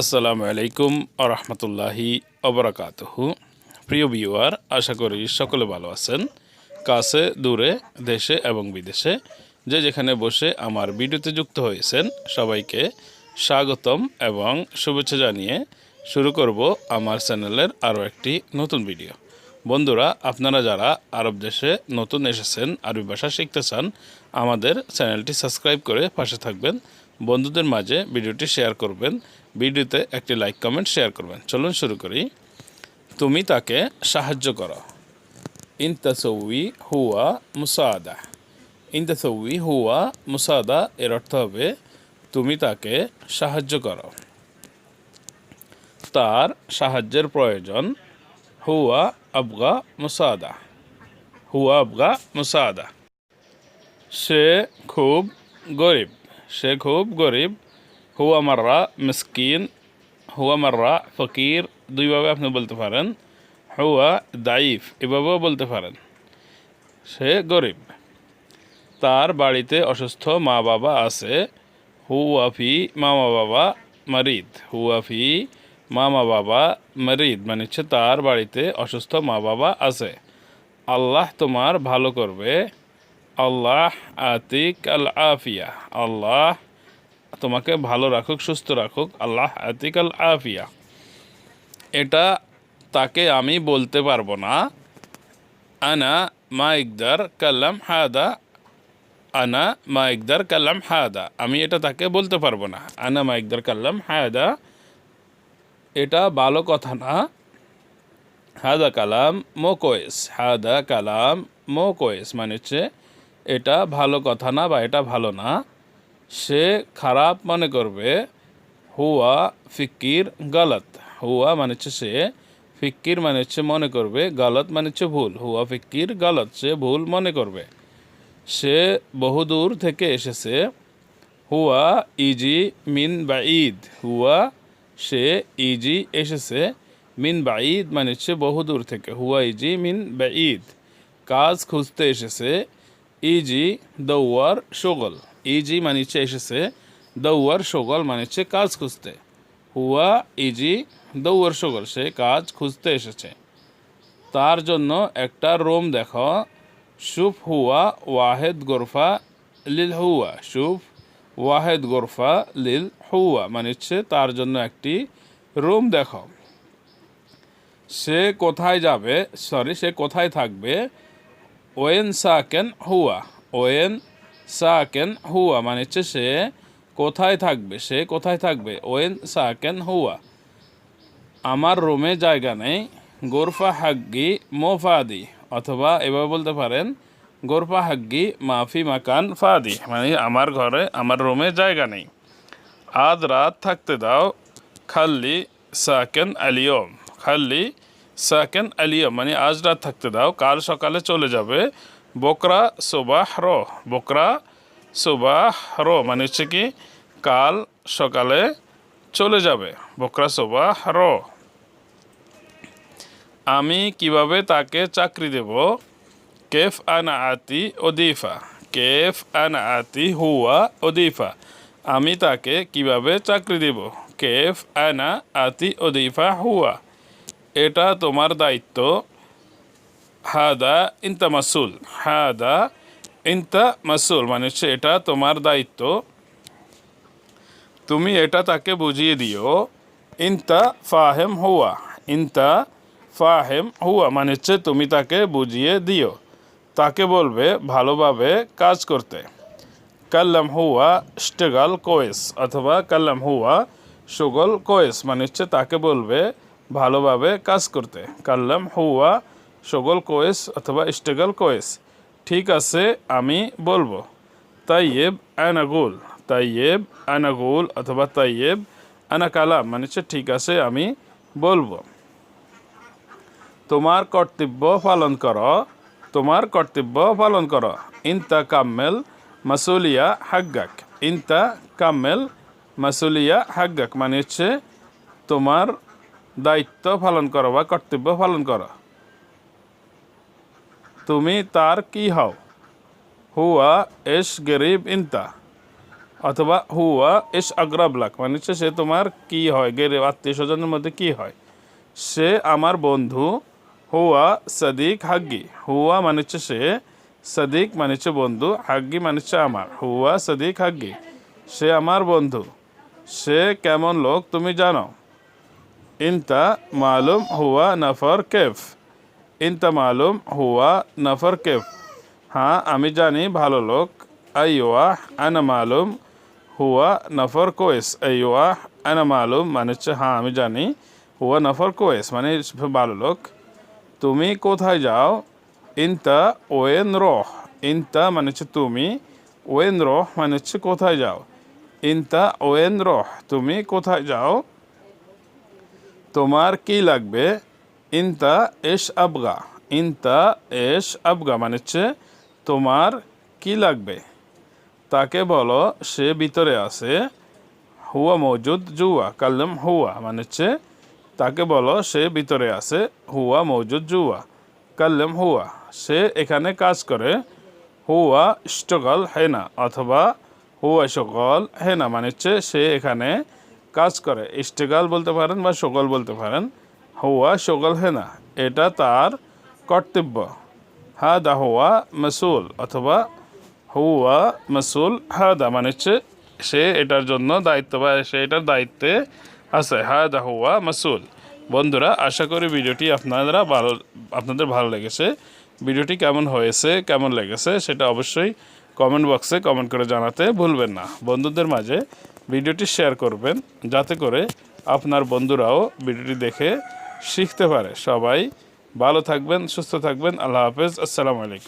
আসসালামু আলাইকুম আরহামতুল্লাহি অবরাকাতহু। প্রিয় ভিউয়ার, আশা করি সকলে ভালো আছেন। কাছে, দূরে, দেশে এবং বিদেশে যে যেখানে বসে আমার ভিডিওতে যুক্ত হয়েছেন, সবাইকে স্বাগতম এবং শুভেচ্ছা জানিয়ে শুরু করব আমার চ্যানেলের আরও একটি নতুন ভিডিও। বন্ধুরা, আপনারা যারা আরব দেশে নতুন এসেছেন, আরবি ভাষা শিখতে চান, আমাদের চ্যানেলটি সাবস্ক্রাইব করে পাশে থাকবেন। বন্ধুদের মাঝে ভিডিওটি শেয়ার করবেন। ভিডিওতে একটি লাইক, কমেন্ট, শেয়ার করবেন। চলুন শুরু করি। তুমি তাকে সাহায্য করো। ইনতাসৌই হুয়া মুসাদা। ইনতাসৌই হুয়া মুসাদা এর অর্থ হবে, তুমি তাকে সাহায্য করো। তার সাহায্যের প্রয়োজন হুয়া আবগা মুসাদা। হুয়া আবগা মুসাদা। সে খুব গরিব। সে খুব গরিব। হুয়া মাররা, মিসকিন। হুয়া মাররা, ফকির। দুইভাবে আপনি বলতে পারেন। হুয়া দাইফ, এভাবেও বলতে পারেন। সে গরিব। তার বাড়িতে অসুস্থ মা বাবা আছে। হুয়াফি মামা বাবা মারিদ। হুয়াফি মামা বাবা মারিদ মানে হচ্ছে তার বাড়িতে অসুস্থ মা বাবা আছে। আল্লাহ তোমার ভালো করবে। আল্লাহ, আতিক আল আফিয়া। আল্লাহ, তোমাকে ভালো রাখুক, সুস্থ রাখুক। আল্লাহ, আতিক আল আফিয়া। এটা তাকে আমি বলতে পারব না। আনা মা ইকদার কাল্লাম হাদা। আনা মা ইকদার কাল্লাম হাদা। আমি এটা তাকে বলতে পারব না। আনা মা ইকদার কাল্লাম হাদা। এটা ভালো কথা না। হাদা কালাম মো কোয়েস হাদা কালাম মো কোয়েস মানে হচ্ছে এটা ভালো কথা না বা এটা ভালো না, সে খারাপ মনে করবে, হুয়া ফিকির গলত। হুয়া মানে হচ্ছে সে ফিকির মানে হচ্ছে মনে করবে, গলত মানে হচ্ছে ভুল। হুয়া ফিকির গলত, সে ভুল মনে করবে। সে বহুদূর থেকে এসেছে। হুয়া ইজি মিন বা ঈদ হুয়া, সে ইজি এসেছে। মিন বা ঈদ মানে হচ্ছে বহুদূর থেকে। হুয়া ইজি মিন বা ঈদ কাজ খুঁজতে এসেছে। ইজি দৌয়ার সগল ইজি মানে হচ্ছে এসেছে দৌয়ার সগল মানে হচ্ছে কাজ খুঁজতে হুয়া ইজি দৌয়ার সগল সে কাজ খুঁজতে এসেছে তার জন্য একটা রুম দেখো শুভ হুয়া ওয়াহেদ গোরফা লিল হুয়া শুভ ওয়াহেদ গোরফা লিল হুয়া মানে হচ্ছে তার জন্য একটি রুম দেখো সে কোথায় যাবে? সরি সে কোথায় থাকবে? ওয়েন সাকেন হুয়া ওয়েন সাকেন হুয়া মানে হচ্ছে সে কোথায় থাকবে সে কোথায় থাকবে ওয়েন সাকেন হুয়া আমার রুমে জায়গা নেই গোরফা হাগ্গি মোফাদি অথবা এভাবে বলতে পারেন গোরফা হাগ্গি মাফি মাকান ফাদি মানে আমার ঘরে আমার রুমে জায়গা নেই আজ রাত থাকতে দাও খাল্লি সাকেন আলিয়ম খাল্লি সাকেন আলিয়ম মানে আজ রাত থাকতে দাও, কাল সকালে চলে যাবে। বকরা সোবাহ র, বকরা সোবাহ র মানে হচ্ছে কি, কাল সকালে চলে যাবে। বকরা সোবাহ র। আমি কীভাবে তাকে চাকরি দেব? কেফ আনা আতি ওদিফা, কেফ আনা আতি হুয়া ওদিফা। আমি তাকে কীভাবে চাকরি দেব? কেফ আনা আতি ওদিফা হুয়া। এটা তোমার দায়িত্ব। হাদা ইনতা মাসুল। হাদা ইনতা মাসুল মানে হচ্ছে এটা তোমার দায়িত্ব। তুমি এটা তাকে বুঝিয়ে দিও। ইনতা ফাহেম হুয়া। ইনতা ফাহেম হুয়া মানে হচ্ছে তুমি তাকে বুঝিয়ে দিও। তাকে বলবে ভালোভাবে কাজ করতে। কাল্লাম হুয়া স্টেগাল কোয়েস, অথবা কাল্লাম হুয়া সুগল কোয়েস মানে হচ্ছে তাকে বলবে ভালোভাবে কাজ করতে। কাল্লাম হুয়া, সুগল কোয়েস অথবা স্টেগাল কোয়েস। ঠিক আছে, আমি বলব। তাইয়েব আনাগুল তাইয়েব আনাগুল অথবা তাইয়েব আনা কালাম মানে হচ্ছে ঠিক আছে, আমি বলব। তোমার কর্তব্য পালন করো, তোমার কর্তব্য পালন করো। ইনতা কাম্মেল মাসুলিয়া হাগ্গাক, ইনতা কাম্মেল মাসুলিয়া হাগ্গাক মানে হচ্ছে তোমার দায়িত্ব পালন করো বা কর্তব্য পালন করো। তুমি তার কি হও? হুয়া এস গরিব ইনতা। অথবা হুয়া ইস আগ্রাবলাক মানে হচ্ছে সে তোমার কি হয়? গেরে আত্মীয় স্বজনের মধ্যে কি হয়? সে আমার বন্ধু হুয়া সাদিক হাগ্গি। হুয়া মানে হচ্ছে সে সাদিক মানে হচ্ছে বন্ধু, হাগ্গি মানে হচ্ছে আমার। হুয়া সাদিক হাগ্গি, সে আমার বন্ধু। সে কেমন লোক তুমি জানো? ইনতা মালুম হুয়া নফর কেফ ইনতা মালুম হুয়া নফর কেফ হ্যাঁ আমি জানি ভালো লোক আইওয়া আনা মালুম হুয়া নফর কোয়েস আইওয়া আনা মালুম মানে হচ্ছে হ্যাঁ আমি জানি হুয়া নফর কোয়েস মানে ভালো লোক তুমি কোথায় যাও ইনতা ওয়েন রহ ইনতা মানে হচ্ছে তুমি ওয়েন রহ মানে হচ্ছে কোথায় যাও ইনতা ওয়েন রহ তুমি কোথায় যাও তোমার কি লাগবে? ইনতা এস আবগা। ইনতা এস আবগা মানে হচ্ছে তোমার কি লাগবে? তাকে বলো, সে ভিতরে আছে। হুয়া মৌজুদ জুয়া, কাল্লাম হুয়া মানে হচ্ছে তাকে বলো, সে ভিতরে আছে। হুয়া মৌজুদ জুয়া, কাল্লাম হুয়া। সে এখানে কাজ করে। হুয়া স্টগল হেনা অথবা হুয়া সকল হেনা মানে হচ্ছে সে এখানে কাজ করে। ইস্টেগাল বলতে পারেন বা সকল বলতে পারেন, হুয়া সকল হেনা এটা তার কর্তব্য। হাদা হুয়া মাসুল, অথবা হুয়া মাসুল হাদা মানে হচ্ছে সে এটার জন্য দায়িত্ব বা সে এটার দায়িত্বে আছে। হাদা হুয়া মাসুল। বন্ধুরা, আশা করি ভিডিওটি আপনারা ভালো, আপনাদের ভালো লেগেছে। ভিডিওটি কেমন হয়েছে, কেমন লেগেছে, সেটা অবশ্যই কমেন্ট বক্সে কমেন্ট করে জানাতে ভুলবেন না। বন্ধুদের মাঝে ভিডিওটি শেয়ার করবেন যাতে করে আপনার বন্ধুরাও ভিডিওটি দেখে শিখতে পারে। সবাই ভালো থাকবেন, সুস্থ থাকবেন। আল্লাহ হাফেজ। আসসালামু আলাইকুম।